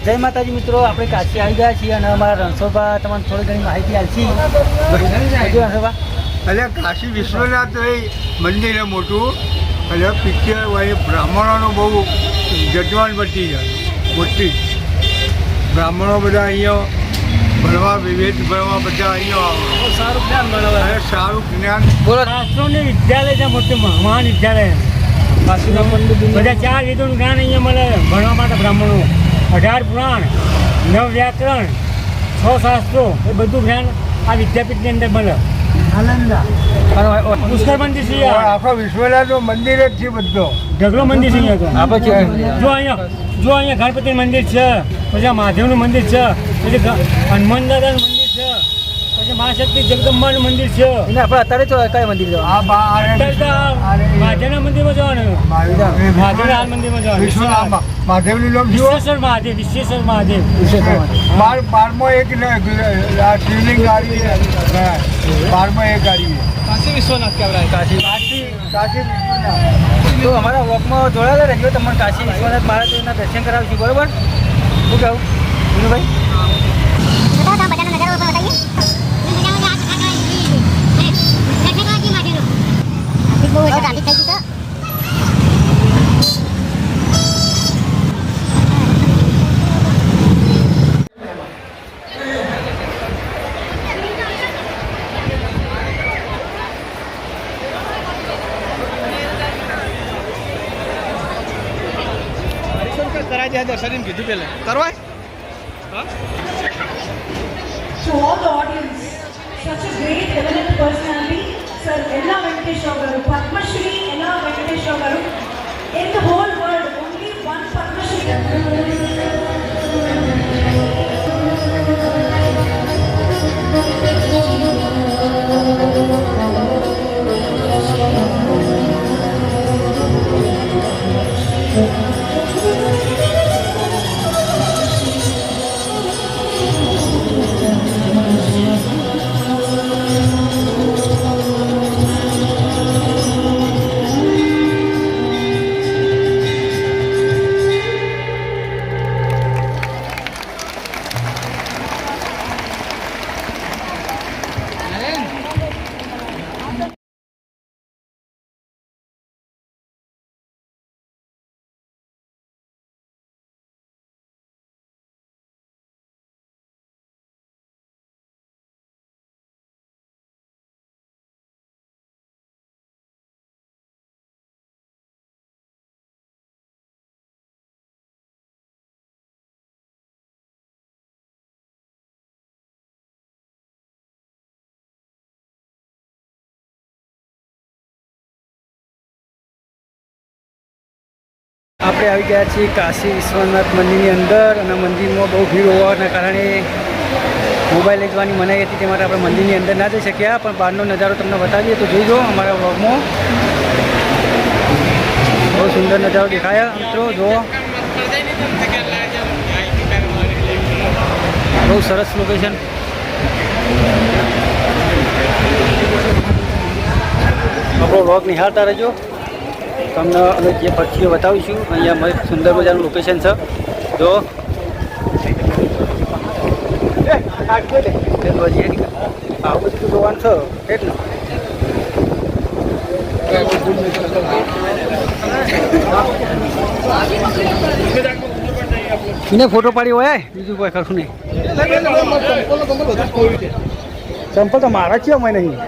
માતાજી મિત્રો આપણે કાશી આવી ગયા છીએ અને અમારા રણછોડભા તમને થોડી ઘણી માહિતી આપી. એટલે કાશી વિશ્વનાથ મંદિર મોટું. એટલે પિક્ચર હોય બ્રાહ્મણોનો બહુ જજવાન બધી છે. મોટી. બ્રાહ્મણો બધા અહીંયા ભણવા વિવેક ભણવા બધા અહીંયા સારું જ્ઞાન મળે અને સારું જ્ઞાન. બોલો શાસ્ત્રોની વિદ્યાલય છે મોટી મહાન વિદ્યાલય. બધા ચાર વિધોનું જ્ઞાન અહીંયા મળે ભણવા માટે બ્રાહ્મણો. અઢાર પુરાણ નવ વ્યાકરણ છ શાસ્ત્રો એ બધું જ્ઞાન આ વિદ્યાપીઠની અંદર મળે. પુષ્કર મંદિર છે. આખો વિશ્વનાથનું મંદિર જ છે બધો. ઢગલો મંદિર છે જો અહીંયા જો અહીંયા ગણપતિ મંદિર છે પછી મહાદેવનું મંદિર છે પછી હનુમાન દાદાનું મંદિર પછી મહાશક્તિ જગદંબાનું મંદિર છે. આપણે અત્યારે તો કઈ મંદિર જવાનું આ અત્યારે તો આ મહાદેવના મંદિરમાં જવાનું. મહાદેવના મંદિરમાં જવાનું. મહાદેવનું નામ વિશ્વેશ્વર મહાદેવ વિશ્વેશ્વર મહાદેવ. બાર બારમો એક શિવલિંગ ગાડી બારમો એક ગાડી કાશી વિશ્વનાથ કહેવાય. કાશી. કાશી કાશી તો અમારા વોકમાં જોડાયેલા રહેજો. તમને કાશી વિશ્વનાથ મહારાજના દર્શન કરાવીશું. બરોબર? શું કહું વિનુભાઈ બતાવો તો બધાનો નજારો પણ બતાવીએ નજારો આ ખાખા દર્શકવાજી માટેનો ટ્રાફિક બહુ એટલે ટ્રાફિક થઈ ગયું તો the audience, such a great eminent personality, Sir Ella Venkateshwar આપણે આવી ગયા છીએ કાશી વિશ્વનાથ મંદિરની અંદર અને મંદિરમાં બહુ ભીડ હોવાના કારણે મોબાઈલ લઈ જવાની મનાઈ હતી તે માટે આપણે મંદિરની અંદર ના જઈ શક્યા. પણ બહારનો નજારો તમને બતાવીએ તો જોઈ જુઓ અમારા વ્લોગમાં. બહુ સુંદર નજારો દેખાયા. મિત્રો, જુઓ. બહુ સરસ લોકેશન આપણો વ્લોગ નિહાળતા રહેજો. તમને અમે જે પક્ષીઓ બતાવીશું, અહીંયા સુંદર મજાનું લોકેશન છે. જો. આવું બધું જોવાનું એટલે. એને ફોટો પાડી હોય, બીજું કોઈ ખરું નહીં. ચંપલ તો મારા છે અમે નહીં.